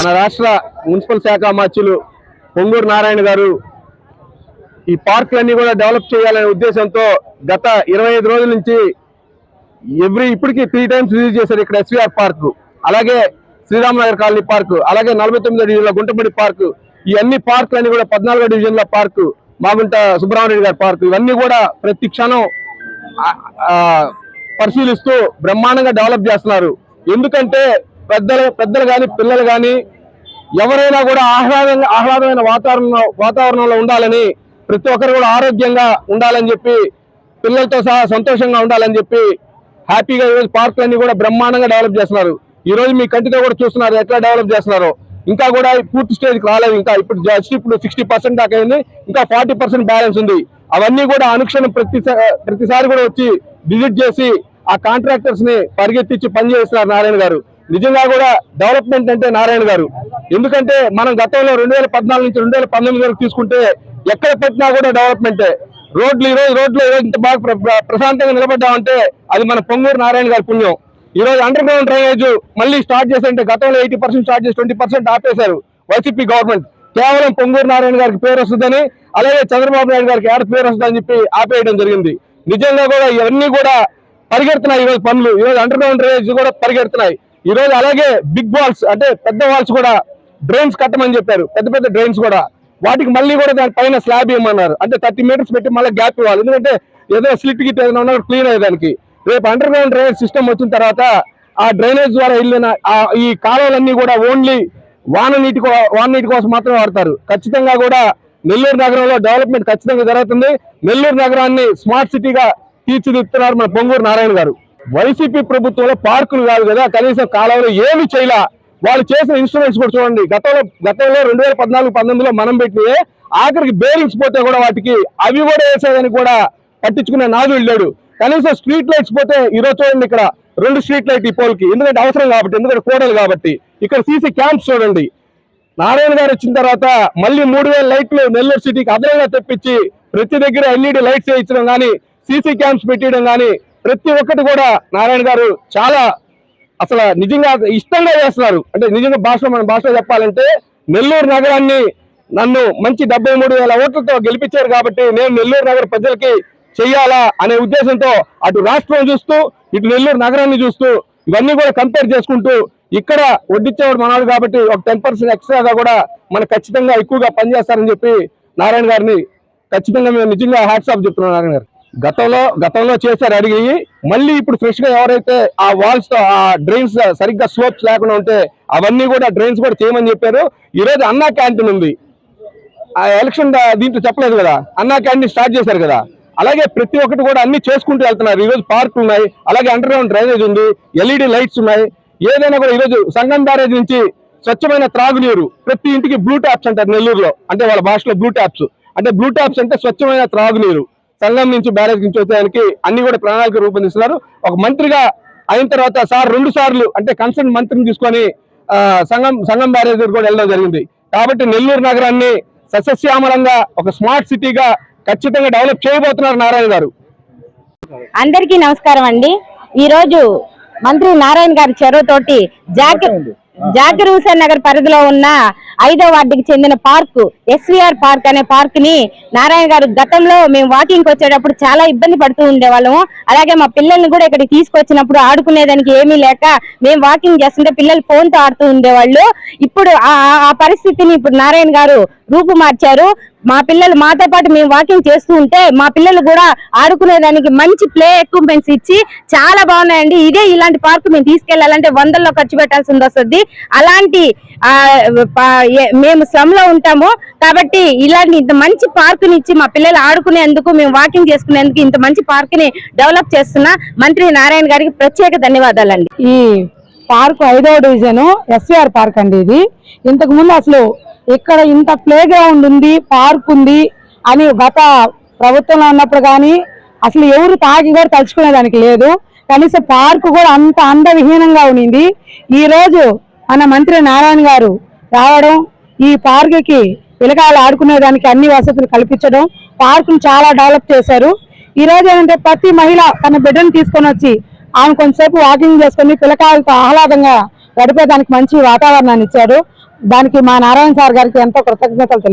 మన రాష్ట్ర మున్సిపల్ శాఖ అమాత్యులు పొంగూరు నారాయణ గారు ఈ పార్కులన్నీ కూడా డెవలప్ చేయాలనే ఉద్దేశంతో గత ఇరవై ఐదు రోజుల నుంచి ఎవ్రీ ఇప్పటికి త్రీ టైమ్స్ విజిట్ చేశారు ఇక్కడ ఎస్వీఆర్ పార్క్ అలాగే శ్రీరామనగర్ కాలనీ పార్క్ అలాగే నలభై తొమ్మిదో డివిజన్లో గుంటపడి పార్క్ ఈ అన్ని పార్కులన్నీ కూడా పద్నాలుగో డివిజన్ల పార్క్ మాగుంట సుబ్రహ్మణ్య గారి పార్క్ ఇవన్నీ కూడా ప్రతి క్షణం పరిశీలిస్తూ బ్రహ్మాండంగా డెవలప్ చేస్తున్నారు. ఎందుకంటే పెద్దలు పెద్దలు కానీ పిల్లలు కానీ ఎవరైనా కూడా ఆహ్లాదంగా ఆహ్లాదమైన వాతావరణం వాతావరణంలో ఉండాలని ప్రతి ఒక్కరు కూడా ఆరోగ్యంగా ఉండాలని చెప్పి పిల్లలతో సహా సంతోషంగా ఉండాలని చెప్పి హ్యాపీగా ఈరోజు పార్కులన్నీ కూడా బ్రహ్మాండంగా డెవలప్ చేస్తున్నారు. ఈరోజు మీ కంటితో కూడా చూస్తున్నారు ఎట్లా డెవలప్ చేస్తున్నారో. ఇంకా కూడా ఈ పూర్తి స్టేజ్కి రాలేదు. ఇంకా ఇప్పుడు జస్ట్ ఇప్పుడు సిక్స్టీ పర్సెంట్ దాకా అయింది. ఇంకా ఫార్టీ పర్సెంట్ బ్యాలెన్స్ ఉంది. అవన్నీ కూడా అనుక్షణం ప్రతి ప్రతిసారి కూడా వచ్చి విజిట్ చేసి ఆ కాంట్రాక్టర్స్ని పరిగెత్తించి పని చేస్తున్నారు నారాయణ గారు. నిజంగా కూడా డెవలప్మెంట్ అంటే నారాయణ గారు. ఎందుకంటే మనం గతంలో రెండు వేల పద్నాలుగు నుంచి రెండు వేల పంతొమ్మిది వరకు తీసుకుంటే ఎక్కడ పెట్టినా కూడా డెవలప్మెంటే. రోడ్లు ఈ రోజు రోడ్లు ఇంత బాగా ప్ర- ప్రశాంతంగా నిలబడ్డామంటే అది మన పొంగూరు నారాయణ గారి పుణ్యం. ఈ రోజు అండర్ గ్రౌండ్ డ్రైనేజ్ మళ్ళీ స్టార్ట్ చేశారంటే గతంలో ఎయిటీ పర్సెంట్ స్టార్ట్ చేసి ట్వంటీ పర్సెంట్ ఆపేశారు వైసీపీ గవర్నమెంట్. కేవలం పొంగూరు నారాయణ గారికి పేరు వస్తుందని అలాగే చంద్రబాబు నాయుడు గారికి ఏడ పేరు వస్తుందని చెప్పి ఆపేయడం జరిగింది. నిజంగా కూడా ఇవన్నీ కూడా పరిగెడుతున్నాయి ఈ రోజు పనులు. ఈ రోజు అండర్ గ్రౌండ్ డ్రైనేజ్ కూడా పరిగెడుతున్నాయి. ఈ రోజు అలాగే బిగ్ వాల్స్ అంటే పెద్ద వాల్స్ కూడా డ్రైన్స్ కట్టమని చెప్పారు. పెద్ద పెద్ద డ్రైన్స్ కూడా. వాటికి మళ్ళీ కూడా దాని పైన స్లాబ్ ఇవ్వమన్నారు. అంటే థర్టీ మీటర్స్ పెట్టి మళ్ళీ గ్యాప్ ఇవ్వాలి. ఎందుకంటే ఏదో స్లిట్ గిట్ ఏదైనా ఉన్నా క్లీన్ అయ్యేదానికి. రేపు అండర్ గ్రౌండ్ డ్రైనేజ్ సిస్టమ్ వచ్చిన తర్వాత ఆ డ్రైనేజ్ ద్వారా వెళ్ళిన ఆ ఈ కాలువలన్నీ కూడా ఓన్లీ వాన నీటి వాన నీటి కోసం మాత్రమే వాడతారు. ఖచ్చితంగా కూడా నెల్లూరు నగరంలో డెవలప్మెంట్ ఖచ్చితంగా జరుగుతుంది. నెల్లూరు నగరాన్ని స్మార్ట్ సిటీగా తీర్చిదిద్దుతున్నారు మన పొంగూరు నారాయణ గారు. వైసీపీ ప్రభుత్వంలో పార్కులు కాదు కదా కనీసం కాలంలో ఏమి చేయలే. వాళ్ళు చేసిన ఇన్స్ట్రుమెంట్స్ కూడా చూడండి. గతంలో గతంలో రెండు వేల పద్నాలుగు పంతొమ్మిదిలో మనం పెట్టినవి ఆఖరికి బేరింగ్స్ పోతే కూడా వాటికి అవి కూడా వేసేదని కూడా పట్టించుకునే నాదుడు లేడు. కనీసం స్ట్రీట్ లైట్స్ పోతే ఈరోజు చూడండి ఇక్కడ రెండు స్ట్రీట్ లైట్ ఈ పోల్కి. ఎందుకంటే అవసరం కాబట్టి ఎందుకంటే కోడలు కాబట్టి. ఇక్కడ సీసీ క్యాంప్స్ చూడండి. నారాయణ గారు వచ్చిన తర్వాత మళ్ళీ మూడు లైట్లు నెల్లూరు సిటీకి అదనంగా తెప్పించి ప్రతి దగ్గర ఎల్ఈడి లైట్స్ వేయించడం కానీ సీసీ క్యాంప్స్ పెట్టడం కానీ ప్రతి ఒక్కటి కూడా నారాయణ గారు చాలా అసలు నిజంగా ఇష్టంగా చేస్తున్నారు. అంటే నిజంగా భాషలో మన భాషలో చెప్పాలంటే నెల్లూరు నగరాన్ని నన్ను మంచి డెబ్బై మూడు వేల ఓట్లతో గెలిపించారు కాబట్టి నేను నెల్లూరు నగర ప్రజలకి చెయ్యాలా అనే ఉద్దేశంతో అటు రాష్ట్రం చూస్తూ ఇటు నెల్లూరు నగరాన్ని చూస్తూ ఇవన్నీ కూడా కంపేర్ చేసుకుంటూ ఇక్కడ వడ్డిచ్చేవాడు మనవాడు కాబట్టి ఒక టెన్ పర్సెంట్ ఎక్స్ట్రాగా కూడా మనకు ఖచ్చితంగా ఎక్కువగా పనిచేస్తారని చెప్పి నారాయణ గారిని ఖచ్చితంగా మేము నిజంగా హ్యాట్సాప్ చెప్తున్నాం నారాయణ గారు. గతంలో గతంలో చేశారు అడిగి మళ్ళీ ఇప్పుడు ఫ్రెష్గా ఎవరైతే ఆ వాల్స్ ఆ డ్రైన్స్ సరిగ్గా స్లోప్స్ లేకుండా ఉంటే అవన్నీ కూడా డ్రైన్స్ కూడా చేయమని చెప్పారు. ఈ రోజు అన్నా క్యాంటీన్ ఉంది. ఆ ఎలక్షన్ దీంట్లో చెప్పలేదు కదా. అన్నా క్యాంటీన్ స్టార్ట్ చేశారు కదా. అలాగే ప్రతి ఒక్కటి కూడా అన్ని చేసుకుంటూ వెళ్తున్నారు. ఈ రోజు పార్క్ ఉన్నాయి. అలాగే అండర్ గ్రౌండ్ డ్రైనేజ్ ఉంది. ఎల్ఈడి లైట్స్ ఉన్నాయి. ఏదైనా కూడా ఈ రోజు సంగం బ్యారేజ్ నుంచి స్వచ్ఛమైన త్రాగునీరు ప్రతి ఇంటికి బ్లూ ట్యాప్స్ అంటారు నెల్లూరులో. అంటే వాళ్ళ భాషలో బ్లూ ట్యాప్స్ అంటే బ్లూ ట్యాప్స్ అంటే స్వచ్ఛమైన త్రాగునీరు. సంఘం నుంచి బ్యారేజ్ నుంచి వచ్చేదానికి అన్ని కూడా ప్రణాళిక రూపొందిస్తున్నారు. ఒక మంత్రిగా అయిన తర్వాత సార్ రెండు సార్లు అంటే కన్సర్న్ మంత్రిని తీసుకొని సంఘం సంఘం బ్యారేజ్ దగ్గర కూడా వెళ్ళడం జరిగింది. కాబట్టి నెల్లూరు నగరాన్ని సస్యశ్యామలంగా ఒక స్మార్ట్ సిటీగా ఖచ్చితంగా డెవలప్ చేయబోతున్నారు నారాయణ గారు. అందరికీ నమస్కారం అండి. ఈ రోజు మంత్రి నారాయణ గారి చెరువుతోటి జాకిర్ జాకిర్ హుసేన్ నగర్ పరిధిలో ఉన్న ఐదో వార్డుకి చెందిన పార్క్ ఎస్వీఆర్ పార్క్ అనే పార్క్ని నారాయణ గారు గతంలో మేము వాకింగ్ వచ్చేటప్పుడు చాలా ఇబ్బంది పడుతూ ఉండేవాళ్ళము. అలాగే మా పిల్లల్ని కూడా ఇక్కడికి తీసుకొచ్చినప్పుడు ఆడుకునేదానికి ఏమీ లేక మేము వాకింగ్ చేస్తుంటే పిల్లలు ఫోన్తో ఆడుతూ ఉండేవాళ్ళు. ఇప్పుడు ఆ- ఆ పరిస్థితిని ఇప్పుడు నారాయణ గారు రూపు మార్చారు మా పిల్లలు మాతో పాటు మేము వాకింగ్ చేస్తూ ఉంటే మా పిల్లలు కూడా ఆడుకునేదానికి మంచి ప్లే ఎక్విప్మెంట్స్ ఇచ్చి చాలా బాగున్నాయండి. ఇదే ఇలాంటి పార్క్ మేము తీసుకెళ్ళాలంటే వందల్లో ఖర్చు పెట్టాల్సింది వస్తుంది. అలాంటి మేము శ్రమ్లో మేము శ్రమలో ఉంటాము కాబట్టి ఇలాంటి ఇంత మంచి పార్క్ ఇచ్చి మా పిల్లలు ఆడుకునేందుకు మేము వాకింగ్ చేసుకునేందుకు ఇంత మంచి పార్క్ని డెవలప్ చేస్తున్న మంత్రి నారాయణ గారికి ప్రత్యేక ధన్యవాదాలండి. ఈ పార్క్ ఐదో డివిజన్ ఎస్విఆర్ పార్క్ అండి ఇది. ఇంతకు ముందు అసలు ఇక్కడ ఇంత ప్లే గ్రౌండ్ ఉంది పార్క్ ఉంది అని గత ప్రభుత్వంలో ఉన్నప్పుడు కానీ అసలు ఎవరు తాగి కూడా తలుచుకునేదానికి లేదు. కనీసం పార్క్ కూడా అంత అందవిహీనంగా ఉండింది ఈ రోజు మన మంత్రి నారాయణ గారు రావడం ఈ పార్క్కి పిల్లకాయలు ఆడుకునేదానికి అన్ని వసతులు కల్పించడం పార్కును చాలా డెవలప్ చేశారు. ఈ రోజు ఏంటంటే ప్రతి మహిళ తన బిడ్డను తీసుకొని వచ్చి ఆమె కొంతసేపు వాకింగ్ చేసుకొని పిల్లకాయలతో ఆహ్లాదంగా గడిపేదానికి మంచి వాతావరణాన్ని ఇచ్చాడు దానికి మా నారాయణ సార్ గారికి ఎంతో కృతజ్ఞతలు తెలుపు